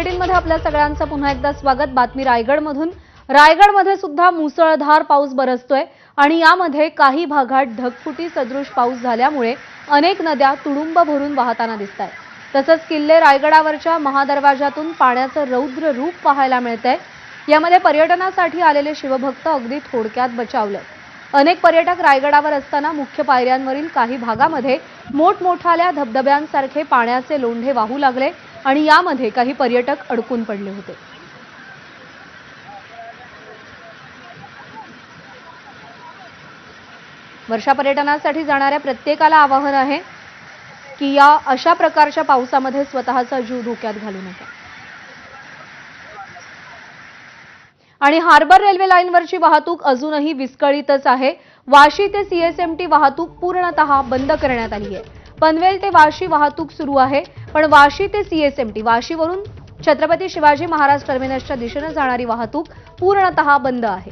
बुलेटिनमध्ये आपल्या सगळ्यांचं पुन्हा एकदा स्वागत. बातमी रायगडमधून. रायगडमध्ये सुद्धा मुसळधार पाऊस बरसतोय आणि यामध्ये काही भागात ढगफुटी सदृश पाऊस झाल्यामुळे अनेक नद्या तुडुंब भरून वाहताना दिसत आहेत तसंच किल्ले रायगडावरच्या महादरवाजातून पाण्याचं रौद्र रूप पाहायला मिळतंय. यामध्ये पर्यटनासाठी आलेले शिवभक्त अगदी थोडक्यात बचावले अनेक पर्यटक रायगडावर असताना मुख्य पायऱ्यांवरील काही भागामध्ये मोठमोठाल्या धबधब्यांसारखे पाण्याचे लोंढे वाहू लागले. आणि यामध्ये काही पर्यटक अडकून पडले होते. वर्षा पर्यटनासाठी जाणाऱ्या प्रत्येकाला आवाहन आहे की या अशा प्रकारच्या पावसामध्ये स्वतःचा जीव धोक्यात घालू नका. आणि हार्बर रेल्वे लाईनवरची वाहतूक अजूनही विस्कळीतच आहे. वाशी ते सीएसएमटी वाहतूक पूर्णतः बंद करण्यात आली आहे. पनवेल ते वाशी वाहतूक सुरू आहे. पण वाशी ते सीएसएमटी वाशीवरून छत्रपती शिवाजी महाराज टर्मिनसच्या दिशेनं जाणारी वाहतूक पूर्णतः बंद आहे.